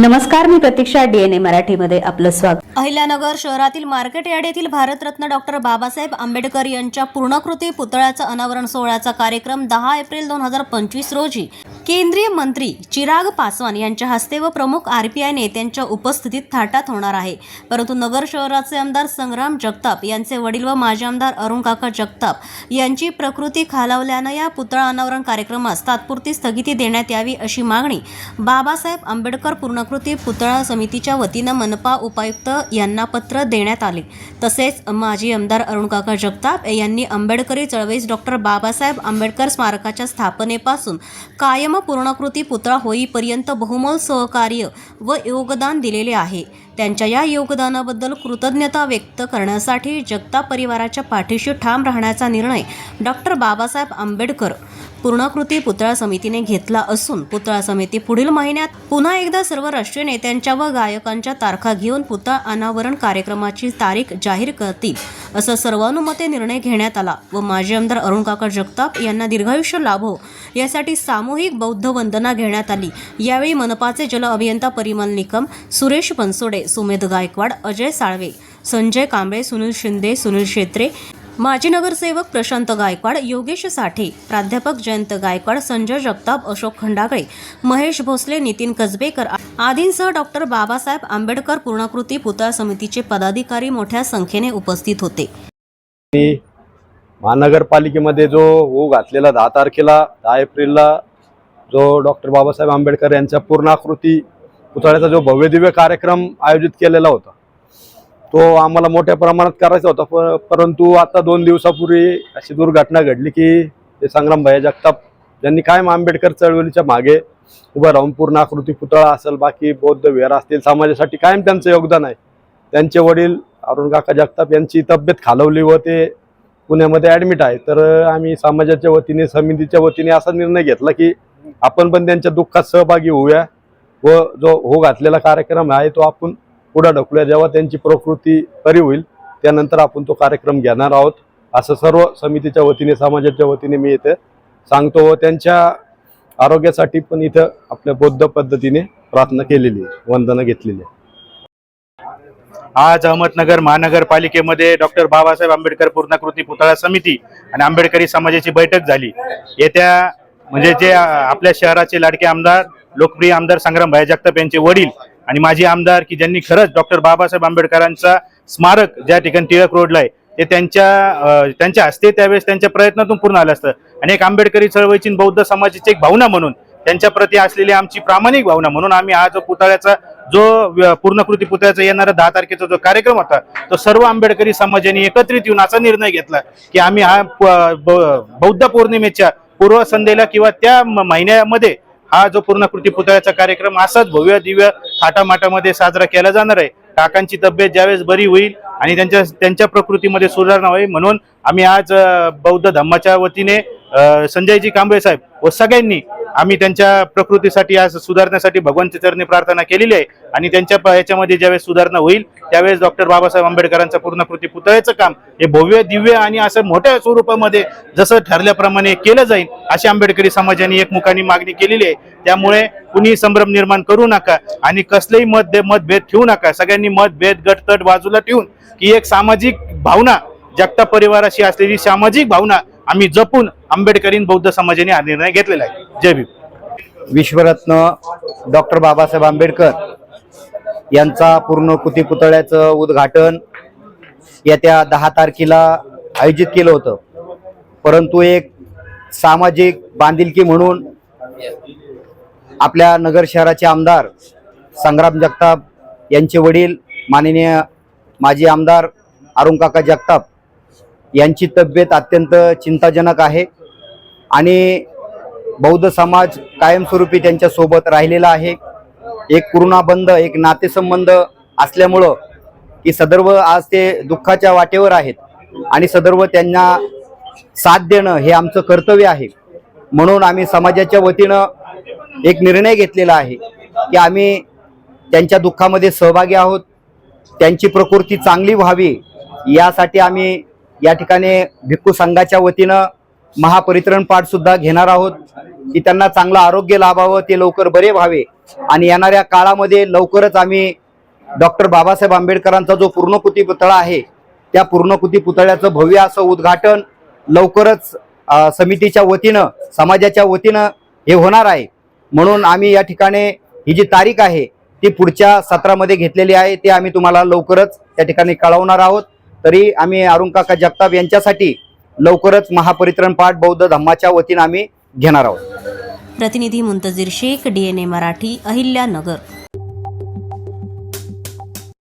नमस्कार मी प्रतीक्षा डीएनए मराठीमध्ये आपलं स्वागत. अहिल्यानगर शहरातील मार्केट यार्ड येथील भारतरत्न डॉक्टर बाबासाहेब आंबेडकर यांच्या पूर्णकृती पुतळ्याचा अनावरण सोहळ्याचा कार्यक्रम दहा एप्रिल दोन हजार पंचवीस रोजी केंद्रीय मंत्री चिराग पासवान यांच्या हस्ते व प्रमुख आरपीआय नेत्यांच्या उपस्थितीत थाटात होणार आहे. परंतु नगर शहराचे आमदार संग्राम जगताप यांचे वडील व माजी आमदार अरुण काका जगताप यांची प्रकृती खालावल्यानं या पुतळा अनावरण कार्यक्रमास तात्पुरती स्थगिती देण्यात यावी अशी मागणी बाबासाहेब आंबेडकर पूर्ण पूर्णाकृती पुतळा समितीच्या वतीनं मनपा उपायुक्त यांना पत्र देण्यात आले. तसेच माजी आमदार अरुणकाका जगताप यांनी आंबेडकरी चळवळीस डॉक्टर बाबासाहेब आंबेडकर स्मारकाच्या स्थापनेपासून कायम पूर्णकृती पुतळा होईपर्यंत बहुमोल सहकार्य व योगदान दिलेले आहे. त्यांच्या या योगदानाबद्दल कृतज्ञता व्यक्त करण्यासाठी जगताप परिवाराच्या पाठीशी ठाम राहण्याचा निर्णय डॉक्टर बाबासाहेब आंबेडकर पूर्णाकृती पुतळा समितीने घेतला असून पुतळा समिती पुढील महिन्यात पुन्हा एकदा सर्व राष्ट्रीय नेत्यांच्या व गायकांच्या तारखा घेऊन पुतळा अनावरण कार्यक्रमाची तारीख जाहीर करतील असा सर्वानुमते निर्णय घेण्यात आला व माजी आमदार अरुण काका जगताप यांना दीर्घायुष्य लाभो हो, यासाठी सामूहिक बौद्ध वंदना घेण्यात आली. यावेळी मनपाचे जल अभियंता परिमल निकम सुरेश बनसोडे सुमेध गायकवाड अजय साळवे संजय कांबळे सुनील शिंदे सुनील शेत्रे माजी नगरसेवक प्रशांत गायकवाड योगेश साठे प्राध्यापक जयंत गायकवाड संजय जगताप अशोक खंडागळे महेश भोसले नितीन कसबेकर आदींसह डॉक्टर बाबासाहेब आंबेडकर पूर्णाकृती पुतळा समितीचे पदाधिकारी मोठ्या संख्येने उपस्थित होते. महानगरपालिकेमध्ये जो हो घातलेला दहा तारखेला दहा एप्रिलला जो डॉक्टर बाबासाहेब आंबेडकर यांच्या पूर्णाकृती पुतळ्याचा जो भव्यदिव्य कार्यक्रम आयोजित केलेला होता तो आम्हाला मोठ्या प्रमाणात करायचा होता प- परंतु आता दोन दिवसापूर्वी अशी दुर्घटना घडली की ते संग्राम भैया जगताप ज्यांनी कायम आंबेडकर चळवळीच्या मागे उभं राहून पूर्णाकृती पुतळा असेल बाकी बौद्ध विहार असतील समाजासाठी कायम त्यांचं योगदान आहे. त्यांचे वडील अरुण काका जगताप यांची तब्येत खालवली व ते पुण्यामध्ये ॲडमिट आहे तर आम्ही समाजाच्या वतीने समितीच्या वतीने असा निर्णय घेतला की आपण पण त्यांच्या दुःखात सहभागी होऊया व जो हो घातलेला कार्यक्रम आहे तो आपण पुढे ढकलूया. जेव्हा त्यांची प्रकृती बरी होईल त्यानंतर आपण तो कार्यक्रम घेणार आहोत. असं सर्व समितीच्या वतीने समाजाच्या वतीने मी इथे सांगतो व त्यांच्या आरोग्यासाठी पण इथं आपल्या बौद्ध पद्धतीने प्रार्थना केलेली आहे वंदना घेतलेली आहे. आज अहमदनगर महानगरपालिकेमध्ये डॉक्टर बाबासाहेब आंबेडकर पूर्णाकृती पुतळा समिती आणि आंबेडकरी समाजाची बैठक झाली. येत्या म्हणजे जे आपल्या शहराचे लाडके आमदार लोकप्रिय आमदार संग्राम भाई जगताप यांचे वडील आणि माजी आमदार की ज्यांनी खरंच डॉक्टर बाबासाहेब आंबेडकरांचा स्मारक ज्या ठिकाणी टिळक रोडला आहे ते त्यांच्या त्यांच्या हस्ते त्यावेळेस त्यांच्या प्रयत्नातून पूर्ण आलं असतं. आणि एक आंबेडकरी चळवळीची बौद्ध समाजाची एक भावना म्हणून त्यांच्या प्रती असलेली आमची प्रामाणिक भावना म्हणून आम्ही हा जो पुतळ्याचा जो व्य- पूर्णकृती पुतळ्याचा येणारा दहा तारखेचा जो कार्यक्रम होता तो सर्व आंबेडकरी समाजाने एकत्रित येऊन असा निर्णय घेतला की आम्ही हा प- ब- बौद्ध पौर्णिमेच्या पूर्व संध्येला किंवा त्या म- महिन्यामध्ये हा जो पूर्णकृती पुतळ्याचा कार्यक्रम असाच भव्य दिव्य थाटामाटामध्ये साजरा केला जाणार आहे. काकांची तब्येत ज्यावेळेस बरी होईल आणि त्यांच्या त्यांच्या प्रकृतीमध्ये सुधारणा होईल म्हणून आम्ही आज बौद्ध धम्माच्या वतीने संजयजी कांबळे साहेब व सगळ्यांनी आम्ही त्यांच्या प्रकृतीसाठी आज सुधारण्यासाठी भगवंत चरणी प्रार्थना केलेली आहे. आणि त्यांच्या याच्यामध्ये ज्यावेळेस सुधारणा होईल त्यावेळेस डॉक्टर बाबासाहेब आंबेडकरांचं पूर्णकृती पुतळ्याचं काम हे भव्य दिव्य आणि असं मोठ्या स्वरूपामध्ये जसं ठरल्याप्रमाणे केलं जाईल अशी आंबेडकरी समाजाने एकमुखाने मागणी केलेली आहे. त्यामुळे कुणी संभ्रम निर्माण करू नका आणि कसलेही मत मतभेद ठेवू नका. सगळ्यांनी मतभेद गटतट बाजूला ठेवून की एक सामाजिक भावना जगता परिवाराशी असलेली सामाजिक भावना आम्ही जपून आंबेडकरीन बौद्ध समाजाने हा निर्णय घेतलेला आहे. जय भीम. विश्वरत्न डॉक्टर बाबासाहेब आंबेडकर यांचा पूर्णकृती पुतळ्याचं उद्घाटन येत्या दहा तारखेला आयोजित केलं होतं. परंतु एक सामाजिक बांधिलकी म्हणून आपल्या नगर शहराचे आमदार संग्राम जगताप यांचे वडील माननीय माजी आमदार अरुण काका जगताप यांची तब्येत अत्यंत चिंताजनक आहे. आणि बौद्ध समाज कायमस्वरूपी त्यांच्यासोबत राहिलेला आहे. एक कुरुणाबंध एक नातेसंबंध असल्यामुळं की सदर्व आज ते दुःखाच्या वाटेवर आहेत. आणि सदर्व त्यांना साथ देणं हे आमचं कर्तव्य आहे. म्हणून आम्ही समाजाच्या वतीनं एक निर्णय घेतलेला आहे की आम्ही त्यांच्या दुःखामध्ये सहभागी आहोत. त्यांची प्रकृती चांगली व्हावी यासाठी आम्ही या ठिकाणी भिक्खू संघाच्या वतीनं महापरित्रण पाठ सुद्धा घेणार आहोत. की त्यांना चांगलं आरोग्य लाभावं ते लवकर बरे व्हावे. आणि येणाऱ्या काळामध्ये लवकरच आम्ही डॉक्टर बाबासाहेब आंबेडकरांचा जो पूर्णकृती पुतळा आहे त्या पूर्णकृती पुतळ्याचं भव्य असं उद्घाटन लवकरच समितीच्या वतीनं समाजाच्या वतीनं हे होणार आहे. म्हणून आम्ही या ठिकाणी ही जी तारीख आहे ती पुढच्या सत्रामध्ये घेतलेली आहे ते आम्ही तुम्हाला लवकरच त्या ठिकाणी कळवणार आहोत. तरी आम्ही अरुण काका जगताप यांच्यासाठी लवकरच महापरित्रण पाठ बौद्ध धम्माच्या वतीनं आम्ही घेणार आहोत. प्रतिनिधी मुंतजीर शेख डीएनए मराठी अहिल्यानगर.